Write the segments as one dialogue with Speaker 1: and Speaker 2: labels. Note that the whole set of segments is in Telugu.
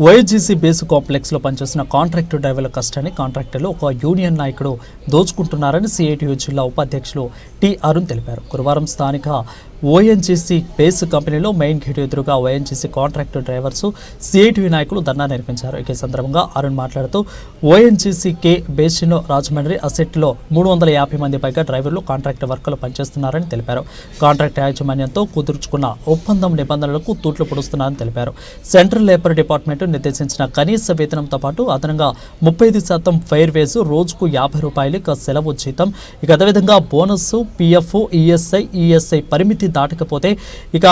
Speaker 1: వైజీసీ బేస్ కాంప్లెక్స్లో పనిచేస్తున్న కాంట్రాక్టు డ్రైవర్ల కష్టాన్ని కాంట్రాక్టర్లు ఒక యూనియన్ నాయకుడు దోచుకుంటున్నారని సిఐటియు జిల్లా ఉపాధ్యక్షులు టి అరుణ్ తెలిపారు. గురువారం స్థానిక ఓఎన్జీసీ బేస్ కంపెనీలో మెయిన్ గేట్ ఎదురుగా ఓఎన్జీసీ కాంట్రాక్టు డ్రైవర్స్ సిఐటియు నాయకులు ధర్నా నిర్వహించారు. ఈ సందర్భంగా అరుణ్ మాట్లాడుతూ ఓఎన్జీసీ కే బేసిన్ రాజమండ్రి అసెట్లో మూడు వందల యాభై మంది పైగా డ్రైవర్లు కాంట్రాక్ట్ వర్క్లు పనిచేస్తున్నారని తెలిపారు. కాంట్రాక్ట్ యాజమాన్యంతో కుదుర్చుకున్న ఒప్పందం నిబంధనలకు తూట్లు పొడుస్తున్నారని తెలిపారు. సెంట్రల్ లేబర్ డిపార్ట్మెంట్ నిర్దేశించిన కనీస వేతనంతో పాటు అదనంగా ముప్పై ఐదు శాతం ఫైర్ వేజ్ రోజుకు యాభై రూపాయలు ఇక సెలవు జీతం. ఇక అదేవిధంగా బోనస్ పిఎఫ్ ఈఎస్ఐ ఈఎస్ఐ పరిమితి దాటకపోతే ఇక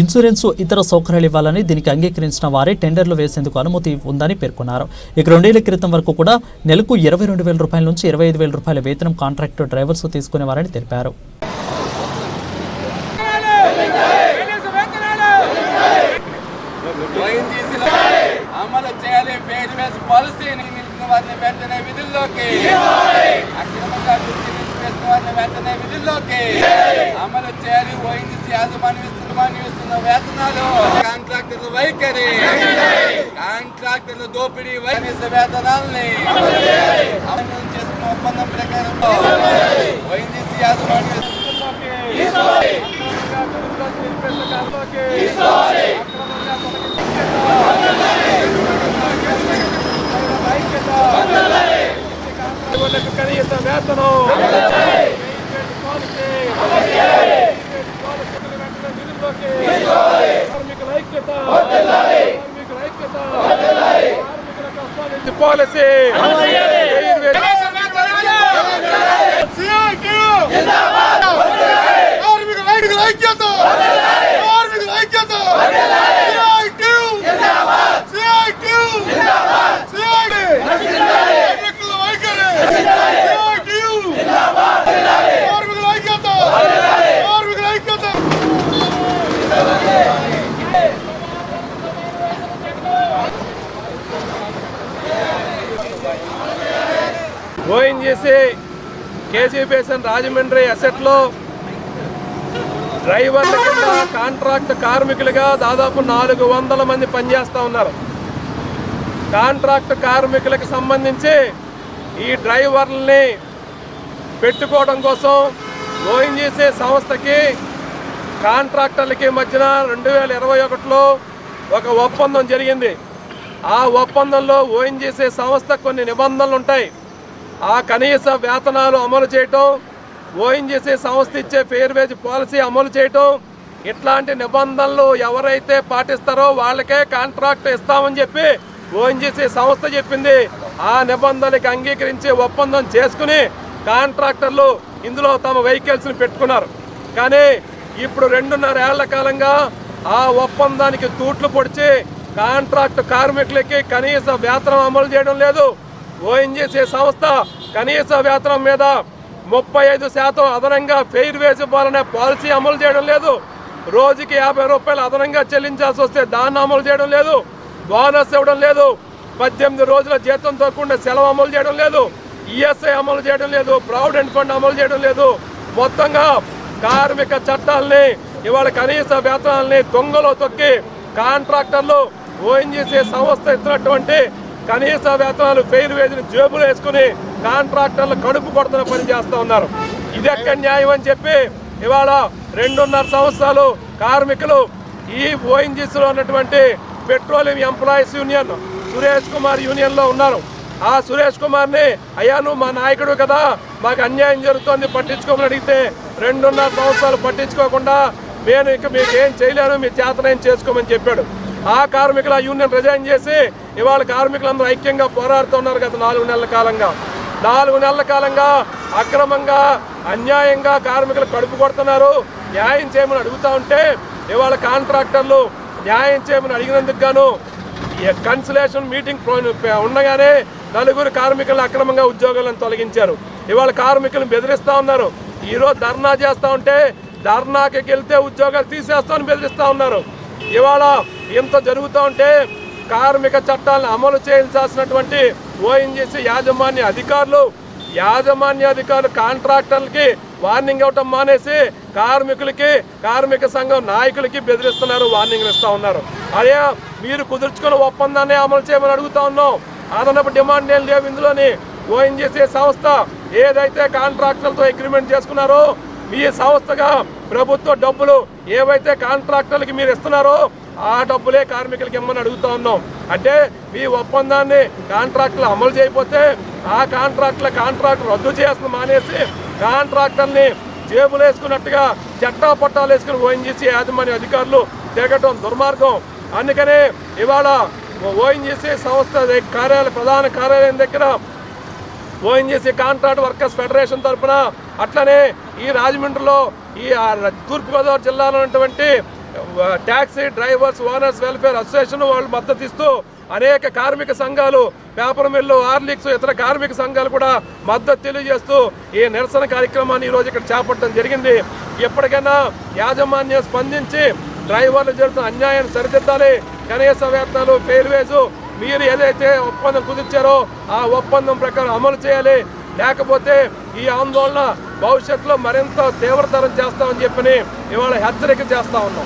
Speaker 1: ఇన్సూరెన్స్ ఇతర సౌకర్యాలు ఇవ్వాలని దీనికి అంగీకరించిన వారే టెండర్లు వేసేందుకు అనుమతి ఉందని పేర్కొన్నారు. ఇక రెండేళ్ళ క్రితం వరకు కూడా నెలకు ఇరవై రెండు వేల రూపాయల నుంచి ఇరవై ఐదు వేల రూపాయల వేతనం కాంట్రాక్టు డ్రైవర్స్ తీసుకునేవారని తెలిపారు.
Speaker 2: అమలు చేయాలి పాలసీని నిలిపిన వారిని వెంటనే విధుల్లోకి. అక్రమంగా వారిని వెంటనే విధుల్లోకి. అమలు చేయాలి ఇస్తున్న వేతనాలు. కాంట్రాక్టర్ల వైఖరి. కాంట్రాక్టర్ల దోపిడీ కనీస వేతనాలని అమలు చేసుకున్న ఒప్పందం ప్రకారం వైఎన్టీసీ యాజమాన్యం
Speaker 3: వేతనం. కార్మికుల ఐక్యత కార్మికుల ఐక్యత పాలసీ
Speaker 4: కార్మికుల ఐక్యత ఐక్యత కార్మికుల ఐక్యత సిఐటియు సిఐటి కార్మికుల వైఖరి సిఐటియు కార్మికుల ఐక్యత కార్మికుల ఐక్యత
Speaker 3: ఓఎన్జీసీ కేజీ బేసన్ రాజమండ్రి అసెట్లో డ్రైవర్ల కింద కాంట్రాక్ట్ కార్మికులుగా దాదాపు నాలుగు వందల మంది పనిచేస్తూ ఉన్నారు. కాంట్రాక్ట్ కార్మికులకు సంబంధించి ఈ డ్రైవర్లని పెట్టుకోవడం కోసం ఓఎన్జీసీ సంస్థకి కాంట్రాక్టర్లకి మధ్యన రెండు వేల ఇరవై ఒకటిలో ఒక ఒప్పందం జరిగింది. ఆ ఒప్పందంలో ఓఎన్జీసీ సంస్థ కొన్ని నిబంధనలు ఉంటాయి. ఆ కనీస వేతనాలు అమలు చేయటం ఓఎన్జీసీ సంస్థ ఇచ్చే ఫెయిర్ వేజ్ పాలసీ అమలు చేయటం ఇట్లాంటి నిబంధనలు ఎవరైతే పాటిస్తారో వాళ్ళకే కాంట్రాక్ట్ ఇస్తామని చెప్పి ఓఎన్జీసీ సంస్థ చెప్పింది. ఆ నిబంధనలకు అంగీకరించి ఒప్పందం చేసుకుని కాంట్రాక్టర్లు ఇందులో తమ వెహికల్స్ని పెట్టుకున్నారు. కానీ ఇప్పుడు రెండున్నర ఏళ్ళ కాలంగా ఆ ఒప్పందానికి తూట్లు పొడిచి కాంట్రాక్ట్ కార్మికులకి కనీస వేతనం అమలు చేయడం లేదు. ఓఎన్జీసీ సంస్థ కనీస వేతనం మీద ముప్పై ఐదు శాతం అదనంగా ఫెయిర్ వేసి ఇవ్వాలనే పాలసీ అమలు చేయడం లేదు. రోజుకి యాభై రూపాయలు అదనంగా చెల్లించాల్సి వస్తే దాన్ని అమలు చేయడం లేదు. బోనస్ ఇవ్వడం లేదు. పద్దెనిమిది రోజుల జీతం కూడిన సెలవు అమలు చేయడం లేదు. ఈఎస్ఐ అమలు చేయడం లేదు. ప్రావిడెంట్ ఫండ్ అమలు చేయడం లేదు. మొత్తంగా కార్మిక చట్టాలని ఇవాళ కనీస వేతనాలని దొంగలో తొక్కి కాంట్రాక్టర్లు ఓఎన్జీసీ సంస్థ ఇస్తున్నటువంటి కనీస వేతనాలు ఫెయిల్ వేసిన జేబులు వేసుకుని కాంట్రాక్టర్లు కడుపు కొడుతున్న పని చేస్తూ ఉన్నారు. ఇది ఎక్కడ న్యాయం అని చెప్పి ఇవాళ రెండున్నర సంవత్సరాలు కార్మికులు ఈ ఓఎన్జీసీలో ఉన్నటువంటి petroleum employees union Suresh Kumar యూనియన్లో ఉన్నారు. ఆ సురేష్ కుమార్ని అయ్యా నువ్వు మా నాయకుడు కదా మాకు అన్యాయం జరుగుతోంది పట్టించుకోమని అడిగితే రెండున్నర సంవత్సరాలు పట్టించుకోకుండా నేను ఇక మీకు ఏం చేయలేను మీ చేతనేం చేసుకోమని చెప్పాడు. ఆ కార్మికులు ఆ యూనియన్ రిజైన్ చేసి ఇవాళ కార్మికులందరూ ఐక్యంగా పోరాడుతున్నారు గత నాలుగు నెలల కాలంగా. నాలుగు నెలల కాలంగా అక్రమంగా అన్యాయంగా కార్మికులు కడుపు కొడుతున్నారు. న్యాయం చేయమని అడుగుతా ఉంటే ఇవాళ కాంట్రాక్టర్లు న్యాయం చేయమని అడిగినందుకు గాను ఈ కన్సలేషన్ మీటింగ్ ఉండగానే నలుగురు కార్మికులను అక్రమంగా ఉద్యోగాలను తొలగించారు. ఇవాళ కార్మికులను బెదిరిస్తూ ఉన్నారు. ఈరోజు ధర్నా చేస్తూ ఉంటే ధర్నాకి వెళ్తే ఉద్యోగాలు తీసేస్తామని బెదిరిస్తూ ఉన్నారు. ఇవాళ ఇంత జరుగుతూ ఉంటే కార్మిక చట్టాలను అమలు చేయించాల్సినటువంటి ఓఎన్జీసీ యాజమాన్య అధికారులు యాజమాన్య అధికారులు కాంట్రాక్టర్లకి వార్నింగ్ ఇవ్వటం మానేసి కార్మికులకి కార్మిక సంఘం నాయకులకి బెదిరిస్తున్నారు వార్నింగ్లు ఇస్తూ ఉన్నారు. అదే మీరు కుదుర్చుకున్న ఒప్పందాన్ని అమలు చేయమని అడుగుతా ఉన్నాం. అదనపు డిమాండ్ ఏం లేవు ఇందులోని. ఓఎన్జీసీ సంస్థ ఏదైతే కాంట్రాక్టర్లతో అగ్రిమెంట్ చేసుకున్నారో మీ సంస్థగా ప్రభుత్వ డబ్బులు ఏవైతే కాంట్రాక్టర్లకి మీరు ఇస్తున్నారో ఆ డబ్బులే కార్మికులకి ఇమ్మని అడుగుతా ఉన్నాం. అంటే మీ ఒప్పందాన్ని కాంట్రాక్టులు అమలు చేయకపోతే ఆ కాంట్రాక్టుల కాంట్రాక్ట్ రద్దు చేసిన మానేసి కాంట్రాక్టర్ని జేబులు వేసుకున్నట్టుగా చట్టా పట్టాలు వేసుకుని ఓఎన్జీసీ యాజమాన్య అధికారులు తిరగటం దుర్మార్గం. అందుకనే ఇవాళ ఓఎన్జీసీ సంస్థ కార్యాలయ ప్రధాన కార్యాలయం దగ్గర ఓఎన్జీసీ కాంట్రాక్ట్ వర్కర్స్ ఫెడరేషన్ తరఫున అట్లనే ఈ రాజమండ్రిలో ఈ తూర్పుగోదావరి జిల్లాలో ఉన్నటువంటి taxi drivers owners welfare association వాళ్ళు మద్దతు ఇస్తూ అనేక కార్మిక సంఘాలు పేపర్ మిల్లు ఆర్లిక్స్ ఇతర కార్మిక సంఘాలు కూడా మద్దతు తెలియజేస్తూ ఈ నిరసన కార్యక్రమాన్ని ఈరోజు ఇక్కడ చేపట్టడం జరిగింది. ఎప్పటికైనా యాజమాన్యం స్పందించి డ్రైవర్లు జరుగుతున్న అన్యాయాన్ని సరిదిద్దాలి. కనీస వేతనాలు ఫెయిర్వేజు మీరు ఏదైతే ఒప్పందం కుదిర్చారో ఆ ఒప్పందం ప్రకారం అమలు చేయాలి. లేకపోతే ఈ ఆందోళన భవిష్యత్తులో మరింత తీవ్రతరం చేస్తామని చెప్పని ఇవాళ హెచ్చరిక చేస్తా ఉన్నాం.